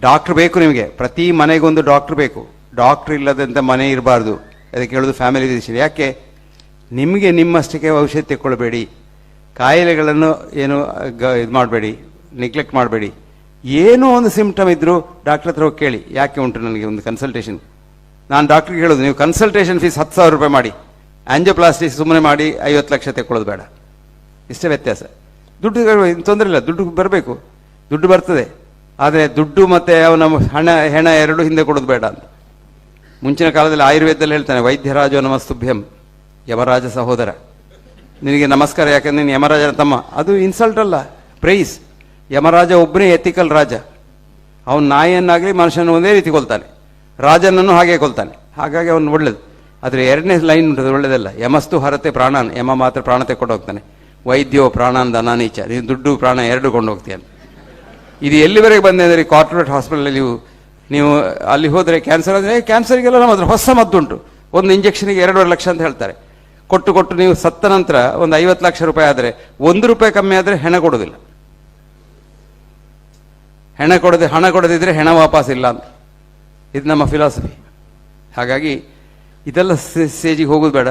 Doctor ಬೇಕು ನಿಮಗೆ. ಪ್ರತಿ ಮನೆಗೊಂದು ಡಾಕ್ಟ್ರ್ ಬೇಕು. ಡಾಕ್ಟ್ರ್ ಇಲ್ಲದಂತ ಮನೆ ಇರಬಾರ್ದು. ಅದಕ್ಕೆ ಹೇಳೋದು ಫ್ಯಾಮಿಲಿ ಫಿಸಿಷಿಯನ್ ಯಾಕೆ? ನಿಮಗೆ ನಿಮ್ಮಷ್ಟಕ್ಕೆ ಔಷಧಿ ತೆಕ್ಕೊಳ್ಬೇಡಿ. ಕಾಯಿಲೆಗಳನ್ನು ಏನು, ಗ, ಇದು ಮಾಡಬೇಡಿ. ನೆಗ್ಲೆಕ್ಟ್ ಮಾಡಬೇಡಿ. ಏನೋ ಒಂದು ಸಿಂಪ್ಟಮ್ ಇದ್ದರೂ ಡಾಕ್ಟ್ರ್ ಹತ್ರ ಹೋಗಿ ಕೇಳಿ. ಯಾಕೆ ಉಂಟು ನನಗೆ ಒಂದು ಕನ್ಸಲ್ಟೇಷನ್ ನಾನು ಡಾಕ್ಟ್ರಿಗೆ ಹೇಳೋದು, ನೀವು ಕನ್ಸಲ್ಟೇಷನ್ ಫೀಸ್ ಹತ್ತು ಸಾವಿರ ರೂಪಾಯಿ ಮಾಡಿ. ಆಂಜಿಯೋಪ್ಲಾಸ್ಟಿ ಸುಮ್ಮನೆ ಮಾಡಿ ಐವತ್ತು ಲಕ್ಷ ತೆಕ್ಕೊಳ್ಳೋದು ಬೇಡ. ಇಷ್ಟೇ ವ್ಯತ್ಯಾಸ. ದುಡ್ಡು, ತೊಂದರೆ ಇಲ್ಲ. ದುಡ್ಡು ಬರಬೇಕು. ದುಡ್ಡು ಬರ್ತದೆ. ಆದರೆ ದುಡ್ಡು ಮತ್ತು ಅವನ ಹಣ, ಹೆಣ ಎರಡು ಹಿಂದೆ ಕೊಡೋದು ಬೇಡ ಅಂತ. ಮುಂಚಿನ ಕಾಲದಲ್ಲಿ ಆಯುರ್ವೇದದಲ್ಲಿ ಹೇಳ್ತಾನೆ, ವೈದ್ಯರಾಜೋ ನಮಸ್ತುಭ್ಯಂ, ಯಮರಾಜ ಸಹೋದರ. ನಿನಗೆ ನಮಸ್ಕಾರ, ಯಾಕಂದ್ರೆ ನೀನು ಯಮರಾಜನ ತಮ್ಮ. ಅದು ಇನ್ಸಲ್ಟ್ ಅಲ್ಲ ಪ್ರೈಸ್ ಯಮರಾಜ ಒಬ್ಬನೇ ಎಥಿಕಲ್ ರಾಜ. ಅವನು ನಾಯಿಯನ್ನಾಗಲಿ ಮನುಷ್ಯನ ಒಂದೇ ರೀತಿ ಕೊಲ್ತಾನೆ. ರಾಜನನ್ನು ಹಾಗೆ ಕೊಲ್ತಾನೆ. ಹಾಗಾಗಿ ಅವನು ಒಳ್ಳೇದು. ಆದರೆ ಎರಡನೇ ಲೈನ್ ಉಂಟು ಒಳ್ಳೇದಲ್ಲ. ಯಮಸ್ತು ಹರತೆ ಪ್ರಾಣ ಯಮ ಮಾತ್ರ ಪ್ರಾಣತೆ ಕೊಂಡೋಗ್ತಾನೆ ವೈದ್ಯೋ ಪ್ರಾಣಾನ್ ದನಾನೀಚ ನೀನು ದುಡ್ಡು, ಪ್ರಾಣ ಎರಡು ಕೊಂಡು ಹೋಗ್ತೀಯಲ್ಲ ಇದು ಎಲ್ಲಿವರೆಗೆ ಬಂದೆ ಅಂದರೆ ಕಾರ್ಪೊರೇಟ್ ಹಾಸ್ಪಿಟಲ್ ನೀವು ನೀವು ಅಲ್ಲಿ ಹೋದರೆ ಕ್ಯಾನ್ಸರ್ ಅಂದರೆ ಕ್ಯಾನ್ಸರ್ಗೆಲ್ಲ ನಮ್ಮ ಹತ್ರ ಹೊಸ ಮದ್ದುಂಟು. ಒಂದು ಇಂಜೆಕ್ಷನ್ಗೆ ಎರಡೂವರೆ ಲಕ್ಷ ಅಂತ ಹೇಳ್ತಾರೆ. ಕೊಟ್ಟು ಕೊಟ್ಟು ನೀವು ಸತ್ತ ನಂತರ ಒಂದು ಐವತ್ತು ಲಕ್ಷ ರೂಪಾಯಿ ಆದರೆ, ಒಂದು ರೂಪಾಯಿ ಕಮ್ಮಿ ಆದರೆ ಹೆಣ ಕೊಡೋದಿಲ್ಲ. ಹೆಣ ಕೊಡದೆ, ಹಣ ಕೊಡದಿದ್ದರೆ ಹೆಣ ವಾಪಸ್ ಇಲ್ಲ ಅಂತ. ಇದು ನಮ್ಮ ಫಿಲಾಸಫಿ ಹಾಗಾಗಿ ಇದೆಲ್ಲ ಸ್ಟೇಜಿಗೆ ಹೋಗೋದು ಬೇಡ.